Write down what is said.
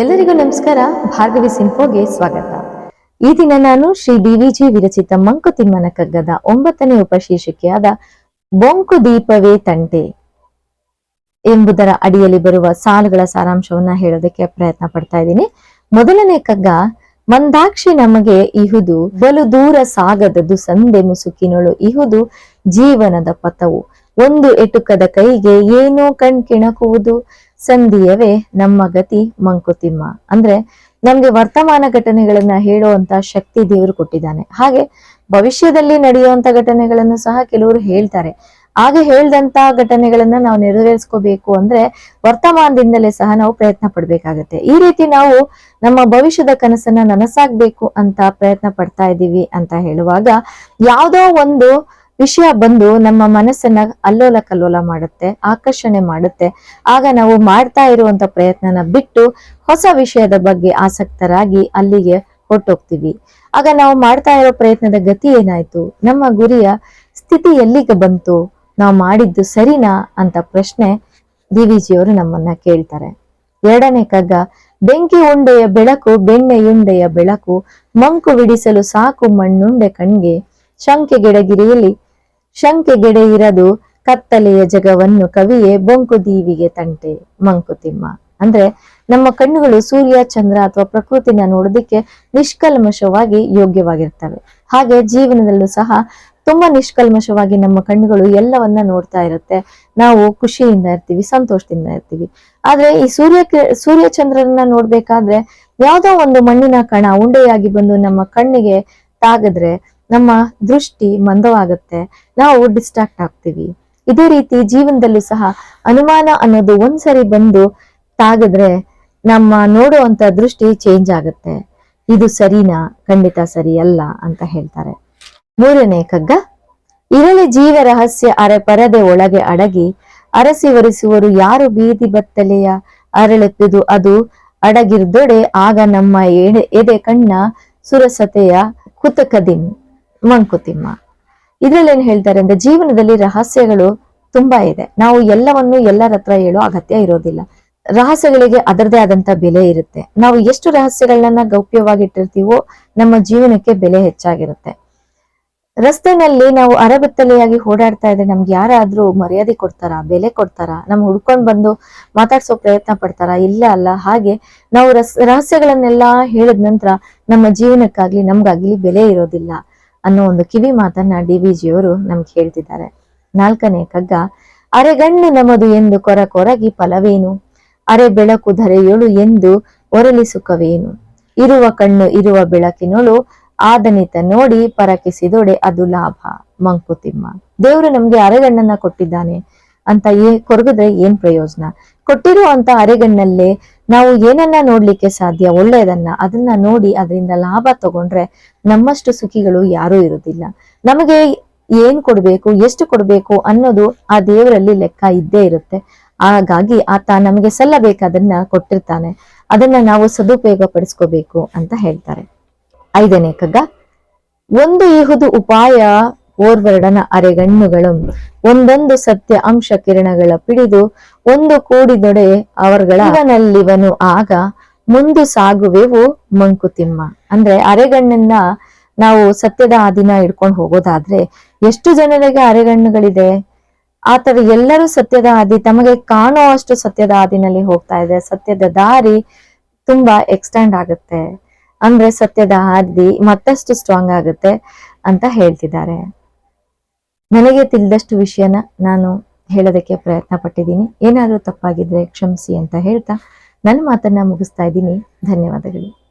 ಎಲ್ಲರಿಗೂ ನಮಸ್ಕಾರ. ಭಾರ್ಗವಿ ಸಿನ್ಫೋಗೆ ಸ್ವಾಗತ. ಈ ದಿನ ನಾನು ಶ್ರೀ ಬಿವಿಜಿ ವಿರಚಿತ ಮಂಕುತಿಮ್ಮನ ಕಗ್ಗದ ಒಂಬತ್ತನೇ ಉಪಶೀರ್ಷಿಕೆಯಾದ ಬೊಂಕು ದೀಪವೇ ತಂಟೆ ಎಂಬುದರ ಅಡಿಯಲ್ಲಿ ಬರುವ ಸಾಲುಗಳ ಸಾರಾಂಶವನ್ನ ಹೇಳೋದಕ್ಕೆ ಪ್ರಯತ್ನ ಪಡ್ತಾ ಇದ್ದೀನಿ. ಮೊದಲನೇ ಕಗ್ಗ, ಮಂದಾಕ್ಷಿ ನಮಗೆ ಇಹುದು, ಬಲು ದೂರ ಸಾಗದದು ಸಂದೆ ಮುಸುಕಿನೊಳು ಇಹುದು ಜೀವನದ ಪಥವು. ಒಂದು ಎಟುಕದ ಕೈಗೆ ಏನೋ ಕಣ್ಕಿಣಕುವುದು. ಸಂಧಿಯವೇ ನಮ್ಮ ಗತಿ ಮಂಕುತಿಮ್ಮ. ಅಂದ್ರೆ ನಮ್ಗೆ ವರ್ತಮಾನ ಘಟನೆಗಳನ್ನ ಹೇಳುವಂತ ಶಕ್ತಿ ದೇವರು ಕೊಟ್ಟಿದ್ದಾನೆ. ಹಾಗೆ ಭವಿಷ್ಯದಲ್ಲಿ ನಡೆಯುವಂತ ಘಟನೆಗಳನ್ನು ಸಹ ಕೆಲವರು ಹೇಳ್ತಾರೆ. ಹಾಗೆ ಹೇಳ್ದಂತ ಘಟನೆಗಳನ್ನ ನಾವು ನೆರವೇರಿಸ್ಕೋಬೇಕು ಅಂದ್ರೆ ವರ್ತಮಾನದಿಂದಲೇ ಸಹ ನಾವು ಪ್ರಯತ್ನ ಪಡ್ಬೇಕಾಗತ್ತೆ. ಈ ರೀತಿ ನಾವು ನಮ್ಮ ಭವಿಷ್ಯದ ಕನಸನ್ನ ನನಸಾಗ್ಬೇಕು ಅಂತ ಪ್ರಯತ್ನ ಪಡ್ತಾ ಇದ್ದೀವಿ ಅಂತ ಹೇಳುವಾಗ ಯಾವುದೋ ಒಂದು ವಿಷಯ ಬಂದು ನಮ್ಮ ಮನಸ್ಸನ್ನ ಅಲ್ಲೋಲ ಕಲ್ಲೋಲ ಮಾಡುತ್ತೆ, ಆಕರ್ಷಣೆ ಮಾಡುತ್ತೆ. ಆಗ ನಾವು ಮಾಡ್ತಾ ಇರುವಂತ ಪ್ರಯತ್ನನ ಬಿಟ್ಟು ಹೊಸ ವಿಷಯದ ಬಗ್ಗೆ ಆಸಕ್ತರಾಗಿ ಅಲ್ಲಿಗೆ ಹೊರಟೋಗ್ತೀವಿ. ಆಗ ನಾವು ಮಾಡ್ತಾ ಇರೋ ಪ್ರಯತ್ನದ ಗತಿ ಏನಾಯ್ತು? ನಮ್ಮ ಗುರಿಯ ಸ್ಥಿತಿ ಎಲ್ಲಿಗೆ ಬಂತು? ನಾವು ಮಾಡಿದ್ದು ಸರಿನಾ ಅಂತ ಪ್ರಶ್ನೆ ದಿವಿಜಿಯವರು ನಮ್ಮನ್ನ ಕೇಳ್ತಾರೆ. ಎರಡನೇ ಕಗ್ಗ ಬೆಂಕಿ ಉಂಡೆಯ ಬೆಳಕು, ಬೆಣ್ಣೆ ಉಂಡೆಯ ಬೆಳಕು, ಮಂಕು ಬಿಡಿಸಲು ಸಾಕು ಮಣ್ಣುಂಡೆ ಕಣ್ಗೆ ಶಂಕೆಗೆಡಗಿರಿಯಲ್ಲಿ ಶಂಕೆಗೆಡೆ ಇರದು ಕತ್ತಲೆಯ ಜಗವನ್ನು ಕವಿಯೇ ಬೊಂಕು ದೀವಿಗೆ ತಂಟೆ ಮಂಕುತಿಮ್ಮ ಅಂದ್ರೆ ನಮ್ಮ ಕಣ್ಣುಗಳು ಸೂರ್ಯ, ಚಂದ್ರ ಅಥವಾ ಪ್ರಕೃತಿನ ನೋಡೋದಿಕ್ಕೆ ನಿಷ್ಕಲ್ಮಶವಾಗಿ ಯೋಗ್ಯವಾಗಿರ್ತವೆ. ಹಾಗೆ ಜೀವನದಲ್ಲೂ ಸಹ ತುಂಬಾ ನಿಷ್ಕಲ್ಮಶವಾಗಿ ನಮ್ಮ ಕಣ್ಣುಗಳು ಎಲ್ಲವನ್ನ ನೋಡ್ತಾ ಇರುತ್ತೆ. ನಾವು ಖುಷಿಯಿಂದ ಇರ್ತೀವಿ, ಸಂತೋಷದಿಂದ ಇರ್ತೀವಿ. ಆದ್ರೆ ಈ ಸೂರ್ಯ ಸೂರ್ಯ ಚಂದ್ರನ ನೋಡ್ಬೇಕಾದ್ರೆ ಯಾವ್ದೋ ಒಂದು ಮಣ್ಣಿನ ಕಣ ಉಂಡೆಯಾಗಿ ಬಂದು ನಮ್ಮ ಕಣ್ಣಿಗೆ ತಾಗಿದ್ರೆ ನಮ್ಮ ದೃಷ್ಟಿ ಮಂದವಾಗುತ್ತೆ. ನಾವು ಡಿಸ್ಟ್ರಾಕ್ಟ್ ಆಗ್ತೀವಿ. ಇದೇ ರೀತಿ ಜೀವನದಲ್ಲೂ ಸಹ ಅನುಮಾನ ಅನ್ನೋದು ಒಂದ್ಸರಿ ಬಂದು ತಾಗಿದ್ರೆ ನಮ್ಮ ನೋಡುವಂತ ದೃಷ್ಟಿ ಚೇಂಜ್ ಆಗುತ್ತೆ. ಇದು ಸರಿನಾ? ಖಂಡಿತ ಸರಿ ಅಲ್ಲ ಅಂತ ಹೇಳ್ತಾರೆ. ಮೂರನೇ ಕಗ್ಗ ಇರಲಿ ಜೀವ ರಹಸ್ಯ ಅರೆ ಪರದೆ ಒಳಗೆ ಅಡಗಿ, ಅರಸಿ ಒರೆಸುವರು ಯಾರು ಬೀದಿ ಬತ್ತಲೆಯ? ಅರಳೆಪ್ಪಿದು ಅದು ಅಡಗಿರ್ದೊಡೆ ಆಗ ನಮ್ಮ ಎಡೆ, ಎದೆ ಕಣ್ಣ ಸುರಸತೆಯ ಕುತಕದಿನ್. ಮಂಕುತಿಮ್ಮ. ಇದ್ರಲ್ಲಿ ಏನ್ ಹೇಳ್ತಾರೆ ಅಂದ್ರೆ ಜೀವನದಲ್ಲಿ ರಹಸ್ಯಗಳು ತುಂಬಾ ಇದೆ. ನಾವು ಎಲ್ಲವನ್ನು ಎಲ್ಲರ ಹತ್ರ ಹೇಳೋ ಅಗತ್ಯ ಇರೋದಿಲ್ಲ. ರಹಸ್ಯಗಳಿಗೆ ಅದರದೇ ಆದಂತ ಬೆಲೆ ಇರುತ್ತೆ. ನಾವು ಎಷ್ಟು ರಹಸ್ಯಗಳನ್ನ ಗೌಪ್ಯವಾಗಿಟ್ಟಿರ್ತೀವೋ ನಮ್ಮ ಜೀವನಕ್ಕೆ ಬೆಲೆ ಹೆಚ್ಚಾಗಿರುತ್ತೆ. ರಸ್ತೆನಲ್ಲಿ ನಾವು ಅರಬತ್ತಲೆಯಾಗಿ ಓಡಾಡ್ತಾ ಇದ್ರೆ ನಮ್ಗೆ ಯಾರಾದ್ರೂ ಮರ್ಯಾದೆ ಕೊಡ್ತಾರಾ? ಬೆಲೆ ಕೊಡ್ತಾರಾ? ನಮ್ ಹುಡ್ಕೊಂಡ್ ಬಂದು ಮಾತಾಡ್ಸೋ ಪ್ರಯತ್ನ ಪಡ್ತಾರಾ? ಇಲ್ಲ ಅಲ್ಲ. ಹಾಗೆ ನಾವು ರಸ್ ರಹಸ್ಯಗಳನ್ನೆಲ್ಲ ಹೇಳಿದ ನಂತರ ನಮ್ಮ ಜೀವನಕ್ಕಾಗ್ಲಿ ನಮ್ಗಾಗ್ಲಿ ಬೆಲೆ ಇರೋದಿಲ್ಲ. ಅನ್ನೋ ಒಂದು ಕಿವಿ ಮಾತನ್ನ ಡಿ ವಿ ಜಿಯವರು ನಮ್ಗೆ ಹೇಳ್ತಿದ್ದಾರೆ. ನಾಲ್ಕನೇ ಕಗ್ಗ ಅರೆಗಣ್ಣು ನಮದು ಎಂದು ಕೊರ ಕೊರಗಿ ಫಲವೇನು? ಅರೆ ಬೆಳಕು ಧರೆಯೋಳು ಎಂದು ಒರಲಿ ಸುಖವೇನು? ಇರುವ ಕಣ್ಣು ಇರುವ ಬೆಳಕಿನೊಳು ಆದನಿತ ನೋಡಿ ಪರಕಿಸಿದೊಡೆ ಅದು ಲಾಭ, ಮಂಕುತಿಮ್ಮ. ದೇವರು ನಮ್ಗೆ ಅರೆಗಣ್ಣನ್ನ ಕೊಟ್ಟಿದ್ದಾನೆ. ಅಂತ ಏ, ಕೊರಗಿದ್ರೆ ಏನ್ ಪ್ರಯೋಜನ? ಕೊಟ್ಟಿರುವಂತ ಅರೆಗಣ್ಣಲ್ಲೇ ನಾವು ಏನನ್ನ ನೋಡ್ಲಿಕ್ಕೆ ಸಾಧ್ಯ, ಒಳ್ಳೆಯದನ್ನ ಅದನ್ನ ನೋಡಿ ಅದರಿಂದ ಲಾಭ ತಗೊಂಡ್ರೆ ನಮ್ಮಷ್ಟು ಸುಖಿಗಳು ಯಾರೂ ಇರುವುದಿಲ್ಲ. ನಮಗೆ ಏನ್ ಕೊಡ್ಬೇಕು, ಎಷ್ಟು ಕೊಡ್ಬೇಕು ಅನ್ನೋದು ಆ ದೇವರಲ್ಲಿ ಲೆಕ್ಕ ಇದ್ದೇ ಇರುತ್ತೆ. ಹಾಗಾಗಿ ಆತ ನಮಗೆ ಸಲ್ಲಬೇಕಾದನ್ನ ಕೊಟ್ಟಿರ್ತಾನೆ. ಅದನ್ನ ನಾವು ಸದುಪಯೋಗ ಪಡಿಸ್ಕೋಬೇಕು ಅಂತ ಹೇಳ್ತಾರೆ. ಐದನೇ ಕಗ್ಗ, ಒಂದು ಇಹುದು ಉಪಾಯ ಓರ್ವರ್ಡನ ಅರೆಗಣ್ಣುಗಳು. ಒಂದೊಂದು ಸತ್ಯ ಅಂಶ ಕಿರಣಗಳ ಪಿಡಿದು ಒಂದು ಕೂಡಿದೊಡೆ ದೊಡೆ ಇವನಲ್ಲಿವನು ಆಗ ಮುಂದು ಸಾಗುವೆವು ಮಂಕುತಿಮ್ಮ. ಅಂದ್ರೆ ಅರೆಗಣ್ಣನ್ನ ನಾವು ಸತ್ಯದ ಆದಿನ ಹಿಡ್ಕೊಂಡು ಹೋಗೋದಾದ್ರೆ ಎಷ್ಟು ಜನರಿಗೆ ಅರೆಗಣ್ಣುಗಳಿದೆ? ಆತರ ಎಲ್ಲರೂ ಸತ್ಯದ ಆದಿ, ತಮಗೆ ಕಾಣೋ ಅಷ್ಟು ಸತ್ಯದ ಆದಿನಲ್ಲಿ ಹೋಗ್ತಾ ಇದೆ. ಸತ್ಯದ ದಾರಿ ತುಂಬಾ ಎಕ್ಸ್ಟೆಂಡ್ ಆಗುತ್ತೆ. ಅಂದ್ರೆ ಸತ್ಯದ ಹಾದಿ ಮತ್ತಷ್ಟು ಸ್ಟ್ರಾಂಗ್ ಆಗುತ್ತೆ ಅಂತ ಹೇಳ್ತಿದ್ದಾರೆ. ನನಗೆ ತಿಳಿದಷ್ಟು ವಿಷಯನ ನಾನು ಹೇಳೋದಕ್ಕೆ ಪ್ರಯತ್ನ ಪಟ್ಟಿದ್ದೀನಿ. ಏನಾದರೂ ತಪ್ಪಾಗಿದ್ರೆ ಕ್ಷಮಿಸಿ ಅಂತ ಹೇಳ್ತಾ ನನ್ನ ಮಾತನ್ನ ಮುಗಿಸ್ತಾ ಇದ್ದೀನಿ. ಧನ್ಯವಾದಗಳು.